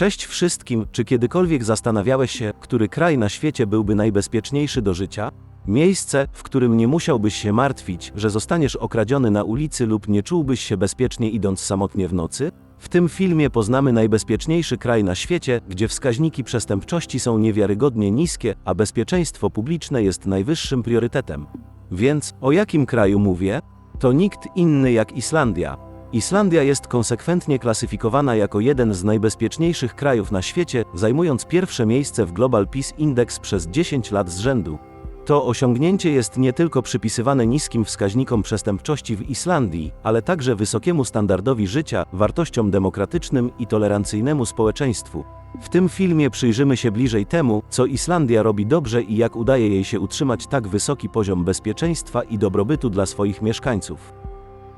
Cześć wszystkim, czy kiedykolwiek zastanawiałeś się, który kraj na świecie byłby najbezpieczniejszy do życia? Miejsce, w którym nie musiałbyś się martwić, że zostaniesz okradziony na ulicy lub nie czułbyś się bezpiecznie idąc samotnie w nocy? W tym filmie poznamy najbezpieczniejszy kraj na świecie, gdzie wskaźniki przestępczości są niewiarygodnie niskie, a bezpieczeństwo publiczne jest najwyższym priorytetem. Więc o jakim kraju mówię? To nikt inny jak Islandia. Islandia jest konsekwentnie klasyfikowana jako jeden z najbezpieczniejszych krajów na świecie, zajmując pierwsze miejsce w Global Peace Index przez 10 lat z rzędu. To osiągnięcie jest nie tylko przypisywane niskim wskaźnikom przestępczości w Islandii, ale także wysokiemu standardowi życia, wartościom demokratycznym i tolerancyjnemu społeczeństwu. W tym filmie przyjrzymy się bliżej temu, co Islandia robi dobrze i jak udaje jej się utrzymać tak wysoki poziom bezpieczeństwa i dobrobytu dla swoich mieszkańców.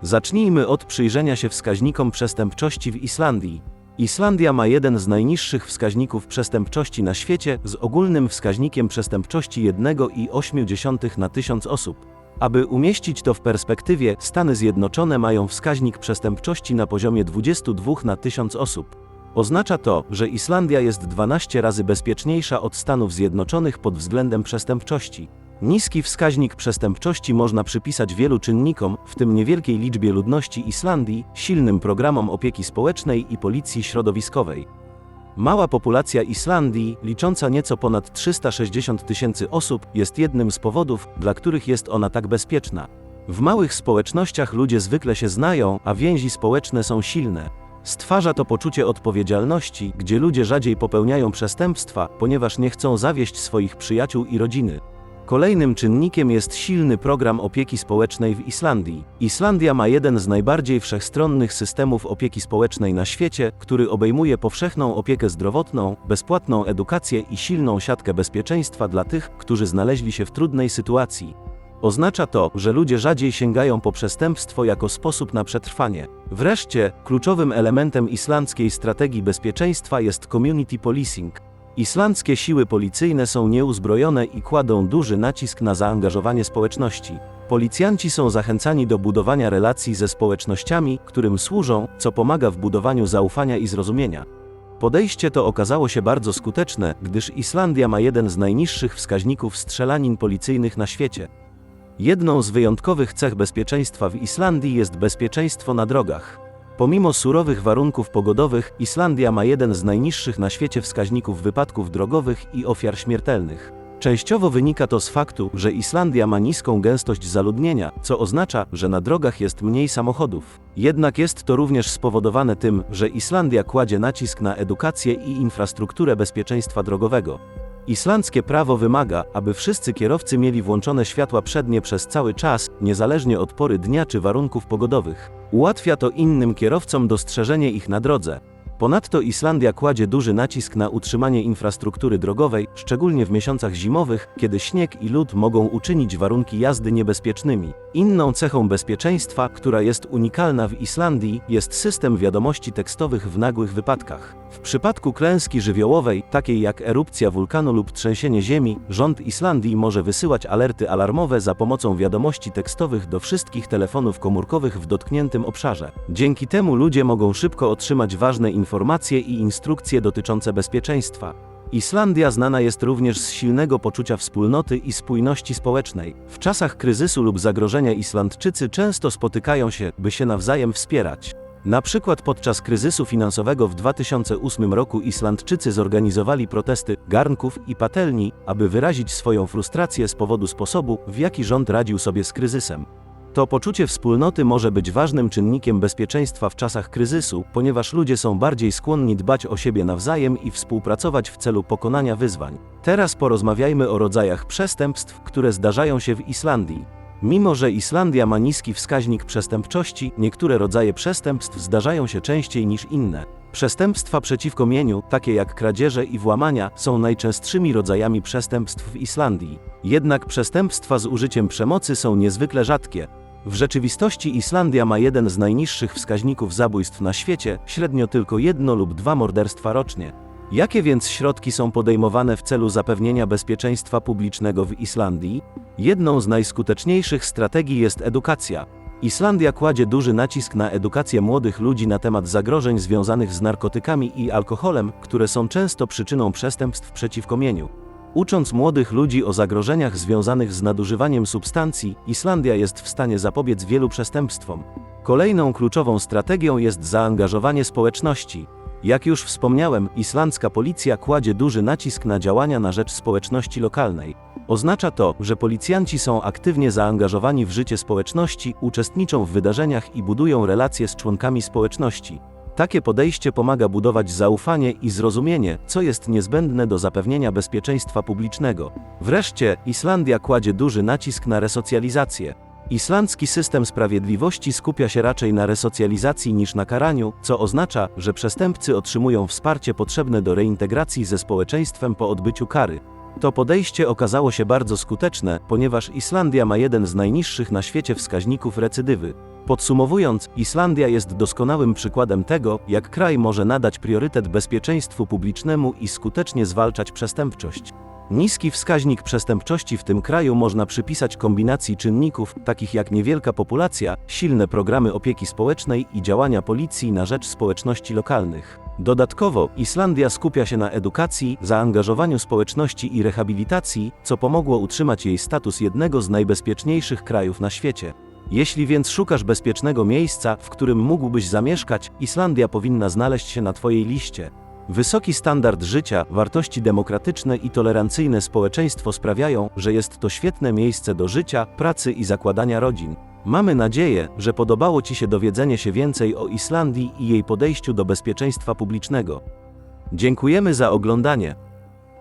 Zacznijmy od przyjrzenia się wskaźnikom przestępczości w Islandii. Islandia ma jeden z najniższych wskaźników przestępczości na świecie, z ogólnym wskaźnikiem przestępczości 1,8 na 1000 osób. Aby umieścić to w perspektywie, Stany Zjednoczone mają wskaźnik przestępczości na poziomie 22 na 1000 osób. Oznacza to, że Islandia jest 12 razy bezpieczniejsza od Stanów Zjednoczonych pod względem przestępczości. Niski wskaźnik przestępczości można przypisać wielu czynnikom, w tym niewielkiej liczbie ludności Islandii, silnym programom opieki społecznej i policji środowiskowej. Mała populacja Islandii, licząca nieco ponad 360 tysięcy osób, jest jednym z powodów, dla których jest ona tak bezpieczna. W małych społecznościach ludzie zwykle się znają, a więzi społeczne są silne. Stwarza to poczucie odpowiedzialności, gdzie ludzie rzadziej popełniają przestępstwa, ponieważ nie chcą zawieść swoich przyjaciół i rodziny. Kolejnym czynnikiem jest silny program opieki społecznej w Islandii. Islandia ma jeden z najbardziej wszechstronnych systemów opieki społecznej na świecie, który obejmuje powszechną opiekę zdrowotną, bezpłatną edukację i silną siatkę bezpieczeństwa dla tych, którzy znaleźli się w trudnej sytuacji. Oznacza to, że ludzie rzadziej sięgają po przestępstwo jako sposób na przetrwanie. Wreszcie, kluczowym elementem islandzkiej strategii bezpieczeństwa jest community policing. Islandzkie siły policyjne są nieuzbrojone i kładą duży nacisk na zaangażowanie społeczności. Policjanci są zachęcani do budowania relacji ze społecznościami, którym służą, co pomaga w budowaniu zaufania i zrozumienia. Podejście to okazało się bardzo skuteczne, gdyż Islandia ma jeden z najniższych wskaźników strzelanin policyjnych na świecie. Jedną z wyjątkowych cech bezpieczeństwa w Islandii jest bezpieczeństwo na drogach. Pomimo surowych warunków pogodowych, Islandia ma jeden z najniższych na świecie wskaźników wypadków drogowych i ofiar śmiertelnych. Częściowo wynika to z faktu, że Islandia ma niską gęstość zaludnienia, co oznacza, że na drogach jest mniej samochodów. Jednak jest to również spowodowane tym, że Islandia kładzie nacisk na edukację i infrastrukturę bezpieczeństwa drogowego. Islandzkie prawo wymaga, aby wszyscy kierowcy mieli włączone światła przednie przez cały czas, niezależnie od pory dnia czy warunków pogodowych. Ułatwia to innym kierowcom dostrzeżenie ich na drodze. Ponadto Islandia kładzie duży nacisk na utrzymanie infrastruktury drogowej, szczególnie w miesiącach zimowych, kiedy śnieg i lód mogą uczynić warunki jazdy niebezpiecznymi. Inną cechą bezpieczeństwa, która jest unikalna w Islandii, jest system wiadomości tekstowych w nagłych wypadkach. W przypadku klęski żywiołowej, takiej jak erupcja wulkanu lub trzęsienie ziemi, rząd Islandii może wysyłać alerty alarmowe za pomocą wiadomości tekstowych do wszystkich telefonów komórkowych w dotkniętym obszarze. Dzięki temu ludzie mogą szybko otrzymać ważne informacje i instrukcje dotyczące bezpieczeństwa. Islandia znana jest również z silnego poczucia wspólnoty i spójności społecznej. W czasach kryzysu lub zagrożenia Islandczycy często spotykają się, by się nawzajem wspierać. Na przykład podczas kryzysu finansowego w 2008 roku Islandczycy zorganizowali protesty garnków i patelni, aby wyrazić swoją frustrację z powodu sposobu, w jaki rząd radził sobie z kryzysem. To poczucie wspólnoty może być ważnym czynnikiem bezpieczeństwa w czasach kryzysu, ponieważ ludzie są bardziej skłonni dbać o siebie nawzajem i współpracować w celu pokonania wyzwań. Teraz porozmawiajmy o rodzajach przestępstw, które zdarzają się w Islandii. Mimo, że Islandia ma niski wskaźnik przestępczości, niektóre rodzaje przestępstw zdarzają się częściej niż inne. Przestępstwa przeciwko mieniu, takie jak kradzieże i włamania, są najczęstszymi rodzajami przestępstw w Islandii. Jednak przestępstwa z użyciem przemocy są niezwykle rzadkie. W rzeczywistości Islandia ma jeden z najniższych wskaźników zabójstw na świecie, średnio tylko jedno lub dwa morderstwa rocznie. Jakie więc środki są podejmowane w celu zapewnienia bezpieczeństwa publicznego w Islandii? Jedną z najskuteczniejszych strategii jest edukacja. Islandia kładzie duży nacisk na edukację młodych ludzi na temat zagrożeń związanych z narkotykami i alkoholem, które są często przyczyną przestępstw przeciwko mieniu. Ucząc młodych ludzi o zagrożeniach związanych z nadużywaniem substancji, Islandia jest w stanie zapobiec wielu przestępstwom. Kolejną kluczową strategią jest zaangażowanie społeczności. Jak już wspomniałem, islandzka policja kładzie duży nacisk na działania na rzecz społeczności lokalnej. Oznacza to, że policjanci są aktywnie zaangażowani w życie społeczności, uczestniczą w wydarzeniach i budują relacje z członkami społeczności. Takie podejście pomaga budować zaufanie i zrozumienie, co jest niezbędne do zapewnienia bezpieczeństwa publicznego. Wreszcie, Islandia kładzie duży nacisk na resocjalizację. Islandzki system sprawiedliwości skupia się raczej na resocjalizacji niż na karaniu, co oznacza, że przestępcy otrzymują wsparcie potrzebne do reintegracji ze społeczeństwem po odbyciu kary. To podejście okazało się bardzo skuteczne, ponieważ Islandia ma jeden z najniższych na świecie wskaźników recydywy. Podsumowując, Islandia jest doskonałym przykładem tego, jak kraj może nadać priorytet bezpieczeństwu publicznemu i skutecznie zwalczać przestępczość. Niski wskaźnik przestępczości w tym kraju można przypisać kombinacji czynników, takich jak niewielka populacja, silne programy opieki społecznej i działania policji na rzecz społeczności lokalnych. Dodatkowo, Islandia skupia się na edukacji, zaangażowaniu społeczności i rehabilitacji, co pomogło utrzymać jej status jednego z najbezpieczniejszych krajów na świecie. Jeśli więc szukasz bezpiecznego miejsca, w którym mógłbyś zamieszkać, Islandia powinna znaleźć się na Twojej liście. Wysoki standard życia, wartości demokratyczne i tolerancyjne społeczeństwo sprawiają, że jest to świetne miejsce do życia, pracy i zakładania rodzin. Mamy nadzieję, że podobało Ci się dowiedzenie się więcej o Islandii i jej podejściu do bezpieczeństwa publicznego. Dziękujemy za oglądanie.